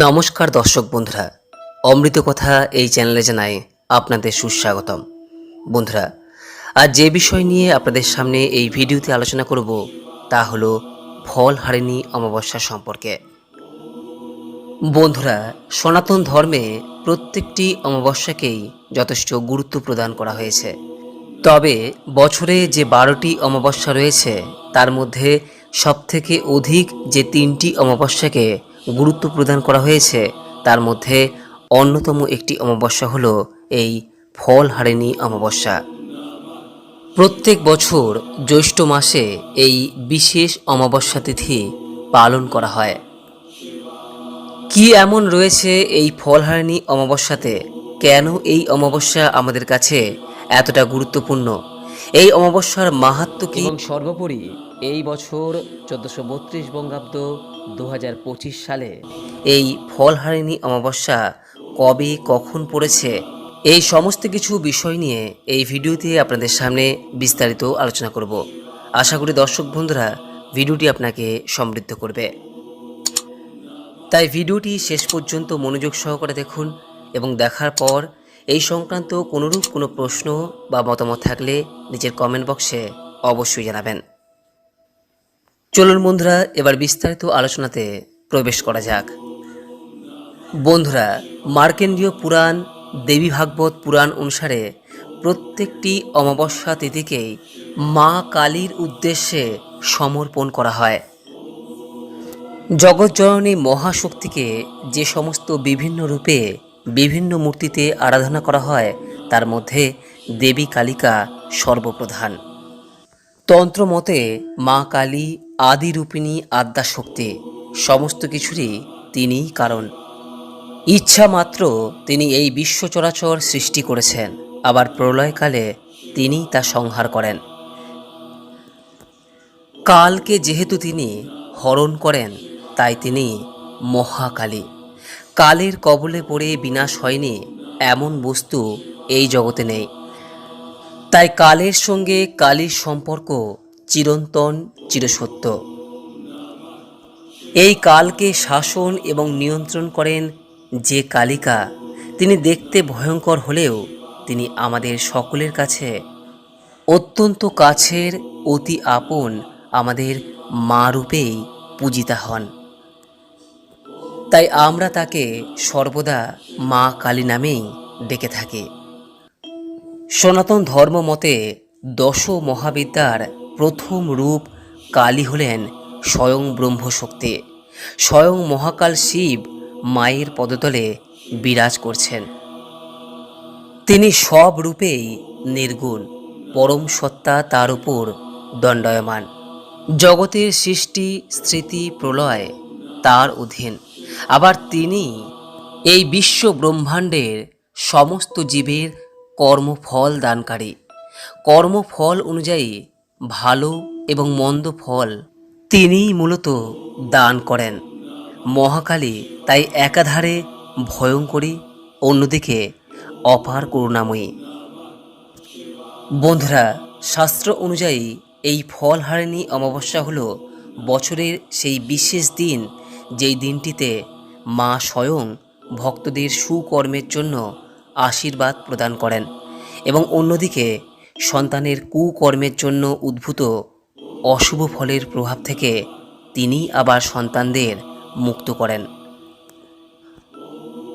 নমস্কার দর্শক বন্ধুরা, অমৃত কথা এই চ্যানেলে জানাই আপনাদের সুস্বাগতম। বন্ধুরা আজ যে বিষয় নিয়ে আপনাদের সামনে এই ভিডিওতে আলোচনা করব তা হলো ফল হারিণী অমাবস্যা সম্পর্কে। বন্ধুরা, সনাতন ধর্মে প্রত্যেকটি অমাবস্যাকেই যথেষ্ট গুরুত্ব প্রদান করা হয়েছে। তবে বছরে যে বারোটি অমাবস্যা রয়েছে, তার মধ্যে সবথেকে অধিক যে তিনটি অমাবস্যাকে গুরুত্ব প্রদান করা হয়েছে। তার মধ্যে অন্যতম একটি অমাবস্যা হলো এই ফল হারিণী অমাবস্যা। প্রত্যেক বছর জ্যৈষ্ঠ মাসে এই বিশেষ অমাবস্যা তিথি পালন করা হয়। কি এমন রয়েছে এই ফলহারিণী অমাবস্যাতে? কেন এই অমাবস্যা আমাদের কাছে এতটা গুরুত্বপূর্ণ? এই অমাবস্যার মাহাত্ম কি? এবং সর্বোপরি এই বছর চোদ্দোশো বত্রিশ বঙ্গাব্দ দু হাজার পঁচিশ সালে এই ফলহারিণী অমাবস্যা কবে কখন পড়েছে? এই সমস্ত কিছু বিষয় নিয়ে এই ভিডিওতে আপনাদের সামনে বিস্তারিত আলোচনা করব। আশা করি দর্শক বন্ধুরা ভিডিওটি আপনাকে সমৃদ্ধ করবে। তাই ভিডিওটি শেষ পর্যন্ত মনোযোগ সহকারে দেখুন এবং দেখার পর এই সংক্রান্ত কোনোরূপ কোনো প্রশ্ন বা মতামত থাকলে নিচের কমেন্ট বক্সে অবশ্যই জানাবেন। চলুন বন্ধুরা, এবার বিস্তারিত আলোচনাতে প্রবেশ করা যাক। বন্ধুরা মার্কেন্ডীয় পুরাণ, দেবী ভাগবত পুরাণ অনুসারে প্রত্যেকটি অমাবস্যা তিথিকেই মা কালীর উদ্দেশ্যে সমর্পণ করা হয়। জগৎজননী মহাশক্তিকে যে সমস্ত বিভিন্ন রূপে বিভিন্ন মূর্তিতে আরাধনা করা হয়, তার মধ্যে দেবী কালিকা সর্বপ্রধান। তন্ত্রমতে, মা কালী, আদিরূপিণী আদ্যাশক্তি, সমস্ত কিছুরই তিনিই কারণ। ইচ্ছা মাত্র তিনি এই বিশ্ব চরাচর সৃষ্টি করেছেন, আবার প্রলয়কালে তিনিই তা সংহার করেন। কালকে যেহেতু তিনি হরণ করেন, তাই তিনি মহাকালী। কালের কবলে পড়ে বিনাশ হয়নি এমন বস্তু এই জগতে নেই। তাই কালের সঙ্গে কালীর সম্পর্ক চিরন্তন, চিরসত্য। এই কালকে শাসন এবং নিয়ন্ত্রণ করেন যে কালিকা, তিনি দেখতে ভয়ঙ্কর হলেও তিনি আমাদের সকলের কাছে অত্যন্ত কাছের অতি আপন আমাদের মা রূপেই পূজিতা হন। তাই আমরা তাকে সর্বদা মা কালী নামেই ডেকে থাকি। সনাতন ধর্ম মতে দশ মহাবিদ্যার প্রথম রূপ কালী হলেন স্বয়ং ব্রহ্মশক্তি। স্বয়ং মহাকাল শিব মায়ের পদতলে বিরাজ করছেন। তিনি সব রূপেই নির্গুণ, পরম সত্তা তার উপর দণ্ডায়মান। জগতের সৃষ্টি, স্মৃতি, প্রলয় তার অধীন। আবার তিনি এই বিশ্ব ব্রহ্মাণ্ডের সমস্ত জীবের কর্মফল দানকারী। কর্মফল অনুযায়ী ভালো এবং মন্দ ফল তিনিই মূলত দান করেন। মহাকালী তাই একাধারে ভয়ঙ্করী, অন্যদিকে অপার করুণাময়ী। বন্ধুরা, শাস্ত্র অনুযায়ী এই ফল হারিণী অমাবস্যা হল বছরের সেই বিশেষ দিন, যেই দিনটিতে মা স্বয়ং ভক্তদের সুকর্মের জন্য আশীর্বাদ প্রদান করেন এবং অন্যদিকে সন্তানের কুকর্মের জন্য উদ্ভূত অশুভ ফলের প্রভাব থেকে তিনি আবার সন্তানদের মুক্ত করেন।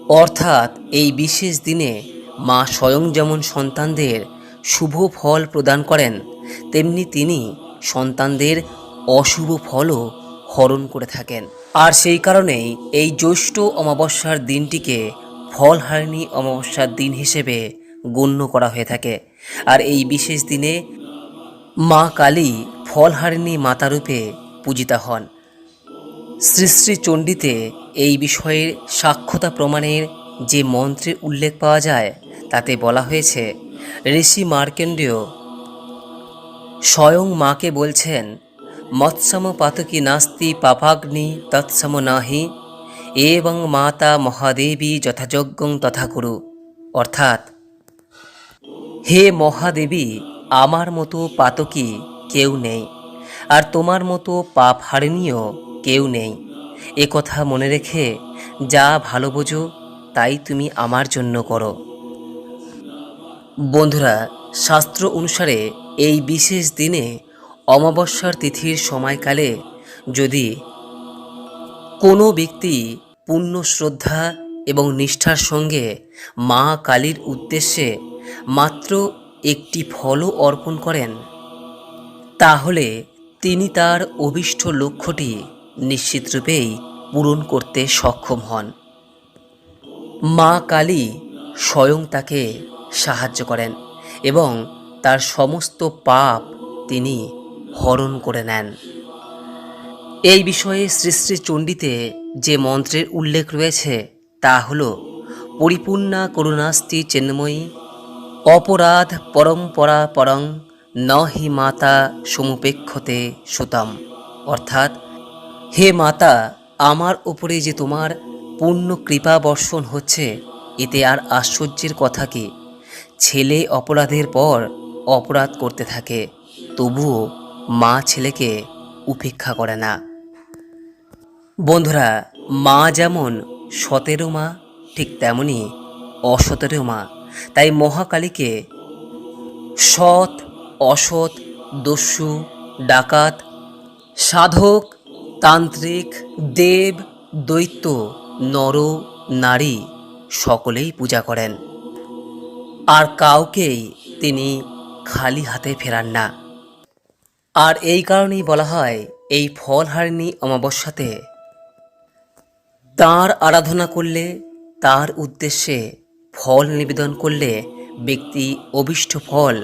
অর্থাৎ এই বিশেষ দিনে মা স্বয়ং যেমন সন্তানদের শুভ ফল প্রদান করেন, তেমনি তিনি সন্তানদের অশুভ ফলও হরণ করে থাকেন। আর সেই কারণেই এই জ্যৈষ্ঠ অমাবস্যার দিনটিকে ফলহারিণী অমাবস্যার দিন হিসেবে গণ্য করা হয়ে থাকে। আর এই বিশেষ দিনে মা কালী ফলহারিণী মাতারূপে পূজিতা হন। শ্রী শ্রী চণ্ডীতে এই বিষয়ের সাক্ষ্যতা প্রমাণের যে মন্ত্রে উল্লেখ পাওয়া যায়, তাতে বলা হয়েছে, ঋষি মার্কেন্ডেয় স্বয়ং মাকে বলছেন মৎসম পাতকি নাস্তি পাপাগ্নি তৎসম নাহি, এবং মাতা মহাদেবী যথাযজ্ঞং তথা কুরু অর্থাৎ, হে মহাদেবী, আমার মতো পাতকী কেউ নেই, আর তোমার মতো পাপ হারিনীয় কেউ নেই। এ কথা মনে রেখে যা ভালো বোঝো, তাই তুমি আমার জন্য করো। বন্ধুরা, শাস্ত্র অনুসারে এই বিশেষ দিনে অমাবস্যার তিথির সময়কালে যদি কোনো ব্যক্তি পূর্ণ শ্রদ্ধা এবং নিষ্ঠার সঙ্গে মা কালীর উদ্দেশ্যে মাত্র একটি ফলও অর্পণ করেন, তাহলে তিনি তার অভিষ্ট লক্ষ্যটি নিশ্চিতরূপেই পূরণ করতে সক্ষম হন। মা কালী স্বয়ং তাকে সাহায্য করেন এবং তার সমস্ত পাপ তিনি হরণ করে নেন। এই বিষয়ে শ্রী শ্রী চণ্ডীতে যে মন্ত্রের উল্লেখ রয়েছে, তা হল, পরিপূর্ণা করুণাস্তি চেন্ময়ী, অপরাধ পরম্পরা পরং হি মাতা সমুপেক্ষতে সুতম। অর্থাৎ, হে মাতা, আমার ওপরে যে তোমার পূর্ণ কৃপা বর্ষণ হচ্ছে, এতে আর আশ্চর্যের কথা কি? ছেলে অপরাধের পর অপরাধ করতে থাকে, তবুও মা ছেলেকে উপেক্ষা করে না। বন্ধুরা, মা যেমন সতেরো মা, ঠিক তেমনি অসতেরো মা। তাই মহাকালীকে সৎ, অসৎ, দস্যু, ডাকাত, সাধক, তান্ত্রিক, দেব, দৈত্য, নর, নারী সকলেই পূজা করেন। আর কাউকেই তিনি খালি হাতে ফেরান না। আর এই কারণেই বলা হয়, এই ফলহারিণী অমাবস্যাতে। তার আরাধনা করলে, তার উদ্দেশ্যে ফল নিবেদন করলে ব্যক্তি অভিষ্ট ফল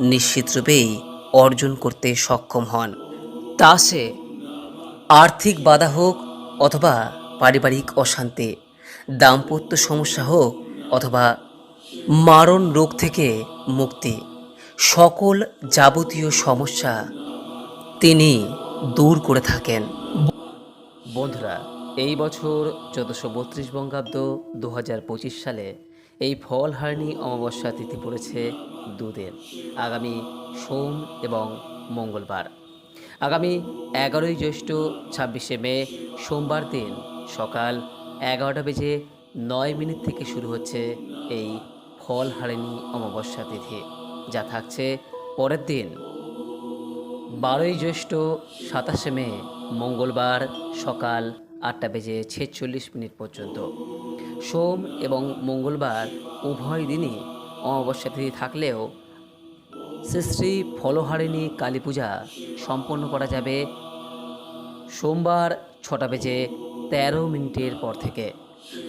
নিশ্চিতরূপেই অর্জন করতে সক্ষম হন। তা সে আর্থিক বাধা হোক অথবা পারিবারিক অশান্তি, দাম্পত্য সমস্যা হোক অথবা মারণ রোগ থেকে মুক্তি, সকল যাবতীয় সমস্যা তিনি দূর করে থাকেন। বন্ধুরা, এই বছর চোদ্দোশো বত্রিশ বঙ্গাব্দ দু হাজার পঁচিশ সালে এই ফলহারিণী অমাবস্যা তিথি পড়েছে দুদিন। আগামী সোম এবং মঙ্গলবার। আগামী এগারোই জ্যৈষ্ঠ ছাব্বিশে মে, সোমবার দিন সকাল এগারোটা বেজে নয় মিনিট থেকে শুরু হচ্ছে এই ফলহারিণী অমাবস্যা তিথি। যা থাকছে পরের দিন বারোই জ্যৈষ্ঠ সাতাশে মে, মঙ্গলবার সকাল আটটা বেজে ছেচল্লিশ মিনিট পর্যন্ত। সোম এবং মঙ্গলবার উভয় দিনই অমাবস্যা তিথি থাকলেও শ্রী শ্রী ফলহারিণী কালী পূজা সম্পন্ন করা যাবে সোমবার ছটা বেজে তেরো মিনিটের পর থেকে।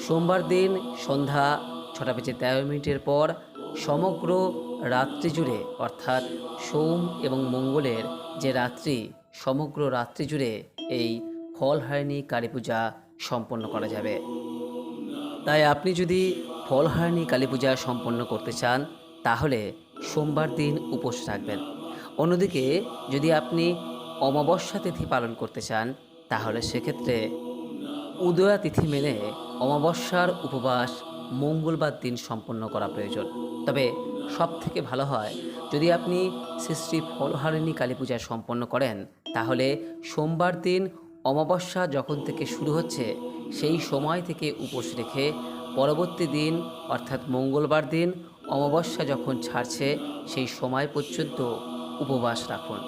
সোমবার দিন সন্ধ্যা ছটা বেজে তেরো মিনিটের পর সমগ্র রাত্রি জুড়ে, অর্থাৎ সোম এবং মঙ্গলের যে রাত্রি, সমগ্র রাত্রি জুড়ে এই ফলহারিণী কালী পূজা সম্পন্ন করা যাবে। তাই আপনি যদি ফলহারিণী কালী পূজা সম্পন্ন করতে চান, তাহলে সোমবার দিন উপোস রাখবেন। অন্যদিকে, যদি আপনি অমাবস্যা তিথি পালন করতে চান, তাহলে সেক্ষেত্রে উদয়া তিথি মেনে অমাবস্যার উপবাস মঙ্গলবার দিন সম্পন্ন করা প্রয়োজন। তবে সব থেকে ভালো হয়, যদি আপনি শ্রী শ্রী ফলহারিণী কালী পূজা সম্পন্ন করেন, তাহলে সোমবার দিন অমাবস্যা যখন থেকে শুরু হচ্ছে, সেই সময় থেকে উপোস রেখে পরবর্তী দিন, অর্থাৎ মঙ্গলবার দিন অমাবস্যা যখন ছাড়ছে, সেই সময় পর্যন্ত উপবাস রাখুন।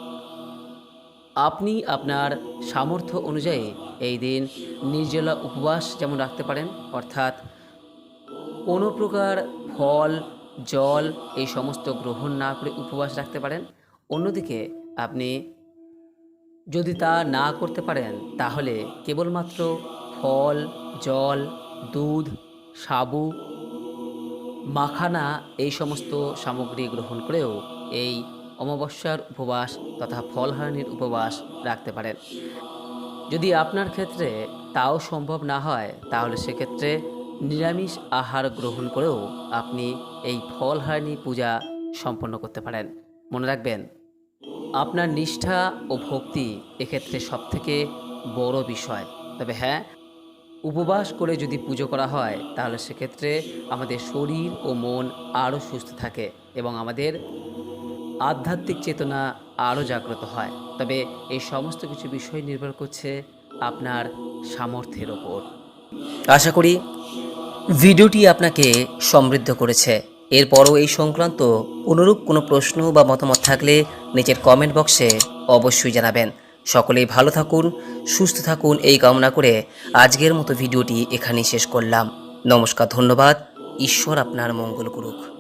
আপনি আপনার সামর্থ্য অনুযায়ী এই দিন নির্জলা উপবাস যেমন রাখতে পারেন, অর্থাৎ কোনো প্রকার ফল, জল এই সমস্ত গ্রহণ না করে উপবাস রাখতে পারেন। অন্যদিকে আপনি যদি তা না করতে পারেন, তাহলে কেবলমাত্র ফল, জল, দুধ, সাবু, মাখানা এই সমস্ত সামগ্রী গ্রহণ করেও এই অমাবস্যার উপবাস তথা ফলহারণীর উপবাস রাখতে পারেন। যদি আপনার ক্ষেত্রে তাও সম্ভব না হয়, তাহলে সেক্ষেত্রে নিরামিষ আহার গ্রহণ করেও আপনি এই ফলহারণী পূজা সম্পন্ন করতে পারেন। মনে রাখবেন, আপনার নিষ্ঠা ও ভক্তি এক্ষেত্রে সবথেকে বড় বিষয়। তবে হ্যাঁ উপবাস করে যদি পুজো করা হয়, তাহলে সেক্ষেত্রে আমাদের শরীর ও মন আরও সুস্থ থাকে এবং আমাদের আধ্যাত্মিক চেতনা আরও জাগ্রত হয়। তবে এই সমস্ত কিছু বিষয় নির্ভর করছে আপনার সামর্থ্যের ওপর। আশা করি ভিডিওটি আপনাকে সমৃদ্ধ করেছে। এরপরও এই সংক্রান্ত অনুরূপ কোনো প্রশ্ন বা মতামত থাকলে নিচের কমেন্ট বক্সে অবশ্যই জানাবেন। সকলেই ভালো থাকুন, সুস্থ থাকুন, এই কামনা করে আজকের মতো ভিডিওটি এখানেই শেষ করলাম। নমস্কার, ধন্যবাদ। ঈশ্বর আপনার মঙ্গল করুক।